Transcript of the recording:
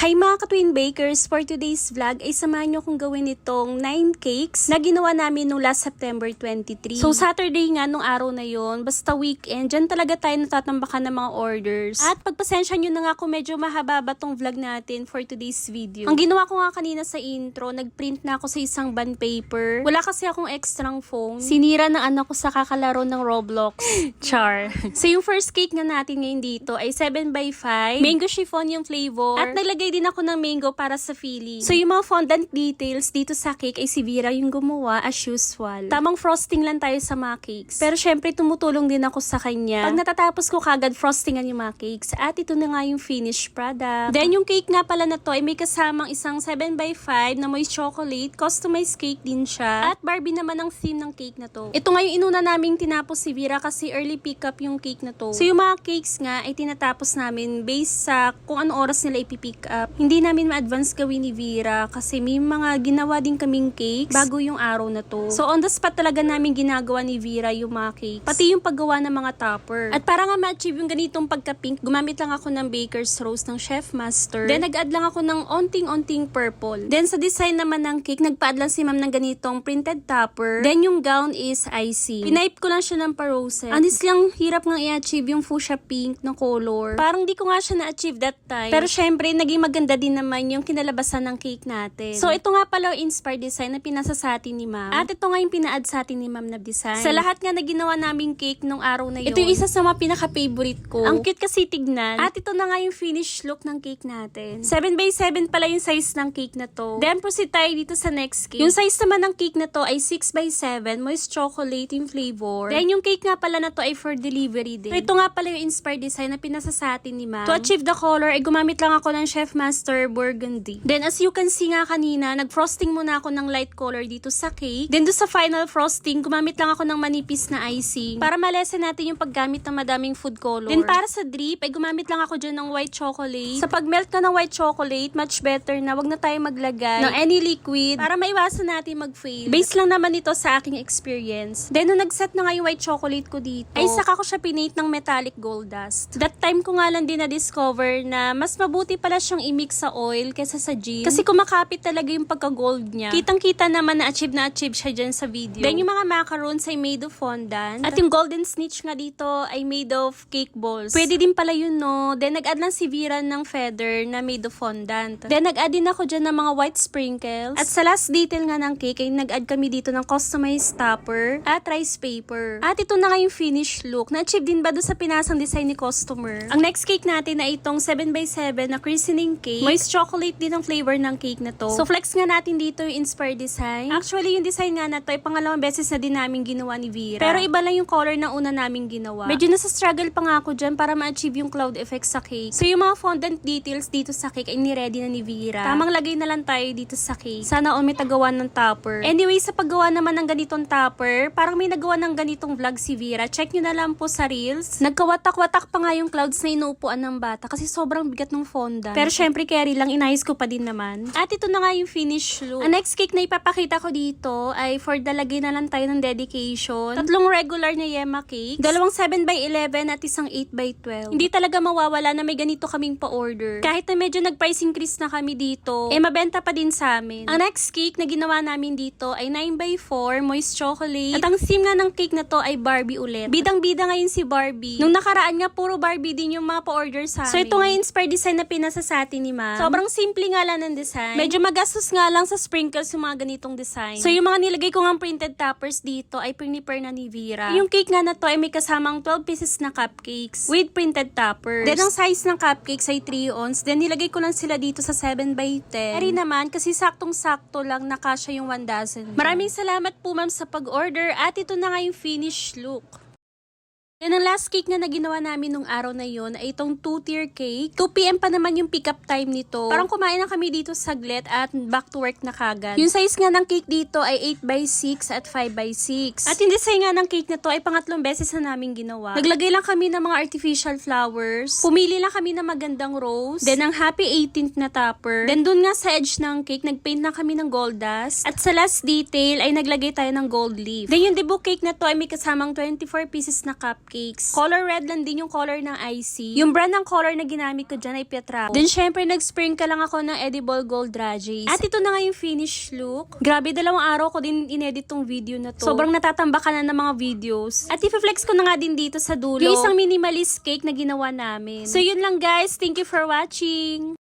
Hi mga ka-twin bakers! For today's vlog ay samahan nyo kong gawin itong 9 cakes na ginawa namin nung last September 23. So Saturday nga nung araw na yon basta weekend, dyan talaga tayo natatambakan ng mga orders. At pagpasensya nyo na nga kung medyo mahaba ba tong vlog natin for today's video. Ang ginawa ko nga kanina sa intro, nagprint na ako sa isang bond paper. Wala kasi akong extrang phone. Sinira ng anak ko sa kakalaro ng Roblox. Char. so yung first cake nga natin ngayon dito ay 7x5. Mango chiffon yung flavor. At din ako ng mango para sa filling. So yung mga fondant details dito sa cake ay si Vera yung gumawa as usual. Tamang frosting lang tayo sa mga cakes. Pero syempre tumutulong din ako sa kanya. Pag natatapos ko kagad frostingan yung mga cakes. At ito na nga yung finished product. Then yung cake nga pala na to ay may kasamang isang 7x5 na moist chocolate. Customized cake din siya. At Barbie naman ang theme ng cake na to. Ito nga yung inuna naming tinapos si Vera kasi early pick up yung cake na to. So yung mga cakes nga ay tinatapos namin based sa kung ano oras nila ipipick up. Hindi namin ma-advance gawin ni Vera kasi may mga ginawa din kaming cakes bago yung araw na to. So on the spot talaga namin ginagawa ni Vera yung mga cakes. Pati yung paggawa ng mga topper. At para nga ma-achieve yung ganitong pagka-pink, gumamit lang ako ng Baker's Rose ng Chef Master. Then nag-add lang ako ng onting-onting purple. Then sa design naman ng cake, nagpa-add lang si ma'am ng ganitong printed topper. Then yung gown is icy. Pinaip ko lang siya ng parose. Honestly, ang hirap nga i-achieve yung fuchsia pink na color. Parang di ko nga siya na-achieve that time. Pero syempre, naging maganda din naman yung kinalabasan ng cake natin. So ito nga pala yung inspired design na pinasa sa atin ni ma'am. At ito nga yung pina-add sa atin ni ma'am na design. Sa lahat nga na ginawa naming cake nung araw na yun. Ito yung isa sa mga pinaka-favorite ko. Ang cute kasi tignan. At ito na nga yung finished look ng cake natin. 7x7 pala yung size ng cake na to. Then proceed tayo dito sa next cake. Yung size naman ng cake na to ay 6x7 moist chocolate yung flavor. Then yung cake nga pala na to ay for delivery din. So, ito nga pala yung inspired design na pinasa sa atin ni ma'am. To achieve the color ay gumamit lang ako ng Chef Master Burgundy. Then as you can see nga kanina, nag-frosting muna ako ng light color dito sa cake. Then do sa final frosting, gumamit lang ako ng manipis na icing para malesen natin yung paggamit ng madaming food color. Then para sa drip, ay gumamit lang ako dyan ng white chocolate. Sa pag-melt ka ng white chocolate, much better na wag na tayo maglagay ng any liquid para maiwasan natin mag-fail. Base lang naman ito sa aking experience. Then nung nag-set na nga yung white chocolate ko dito, ay saka ko siya pinate ng metallic gold dust. That time ko nga lang din na-discover na mas mabuti pala siyang i-mix sa oil kesa sa gin. Kasi kumakapit talaga yung pagka-gold niya. Kitang-kita naman na achieve na achieve siya dyan sa video. Then yung mga macarons ay made of fondant. At yung golden snitch nga dito ay made of cake balls. Pwede din pala yun, no? Then nag-add lang si Vera ng feather na made of fondant. Then nag-add din ako dyan ng mga white sprinkles. At sa last detail nga ng cake ay nag-add kami dito ng customized topper at rice paper. At ito na nga yung finished look. Na-achieve din ba doon sa pinasang design ni customer? Ang next cake natin ay itong 7x7 na christening cake. Moist chocolate din ang flavor ng cake na to. So flex nga natin dito yung inspired design. Actually, yung design nga na to ay pangalawang beses na din namin ginawa ni Vera. Pero iba lang yung color na una namin ginawa. Medyo nasa struggle pa nga ako dyan para ma-achieve yung cloud effect sa cake. So yung mga fondant details dito sa cake ay ni-ready na ni Vera. Tamang lagay na lang tayo dito sa cake. Sana all may tagawa ng topper. Anyway, sa paggawa naman ng ganitong topper, parang may nagawa ng ganitong vlog si Vera. Check nyo na lang po sa Reels. Nagkawatak-watak pa nga yung clouds na inuupuan ng bata kasi sobrang bigat ng fondant. Pero syempre, carry lang, inayos ko pa din naman. At ito na nga yung finish look. Ang next cake na ipapakita ko dito ay for dalagay na lang tayo ng dedication. Tatlong regular na yema cake. Dalawang 7x11 at isang 8x12. Hindi talaga mawawala na may ganito kaming pa-order. Kahit na medyo nag-price increase na kami dito, eh mabenta pa din sa amin. Ang next cake na ginawa namin dito ay 9x4 moist chocolate. At ang theme nga ng cake na to ay Barbie ulit. Bidang-bida ngayon si Barbie. Nung nakaraan nga, puro Barbie din yung mga pa-order sa amin. So ito nga yung inspired design na pinasa sa atin ni ma'am. Sobrang simple nga lang ng design. Medyo magastos nga lang sa sprinkles yung mga ganitong design. So yung mga nilagay ko nga printed toppers dito ay prepare na ni Vera. Yung cake nga na to ay may kasamang 12 pieces na cupcakes with printed toppers. Then ang size ng cupcakes ay 3 ounce. Then nilagay ko lang sila dito sa 7 by 10. Ari naman kasi saktong-sakto lang nakasya yung 1 dozen. Maraming salamat po ma'am sa pag-order at ito na nga yung finished look. Yan ang last cake na naginawa namin nung araw na yon ay itong 2-tier cake. 2pm pa naman yung pick up time nito. Parang kumain na kami dito saglit at back to work na kagad. Yung size nga ng cake dito ay 8x6 at 5x6. At yung design nga ng cake na to ay pangatlong beses na namin ginawa. Naglagay lang kami ng mga artificial flowers. Pumili lang kami ng magandang rose. Then ang happy 18th na topper. Then dun nga sa edge ng cake, nagpaint na kami ng gold dust. At sa last detail ay naglagay tayo ng gold leaf. Then yung debut cake na to ay may kasamang 24 pieces na cup cupcakes. Color red lang din yung color ng IC. Yung brand ng color na ginamit ko dyan ay Pietrao. Then syempre, nag-sprinkle lang ako ng edible gold rajes. At ito na nga yung finished look. Grabe, dalawang araw ko din inedit tong video na to. Sobrang natatambakan na ng mga videos. At i-flex ko na nga din dito sa dulo. Yung isang minimalist cake na ginawa namin. So yun lang guys. Thank you for watching.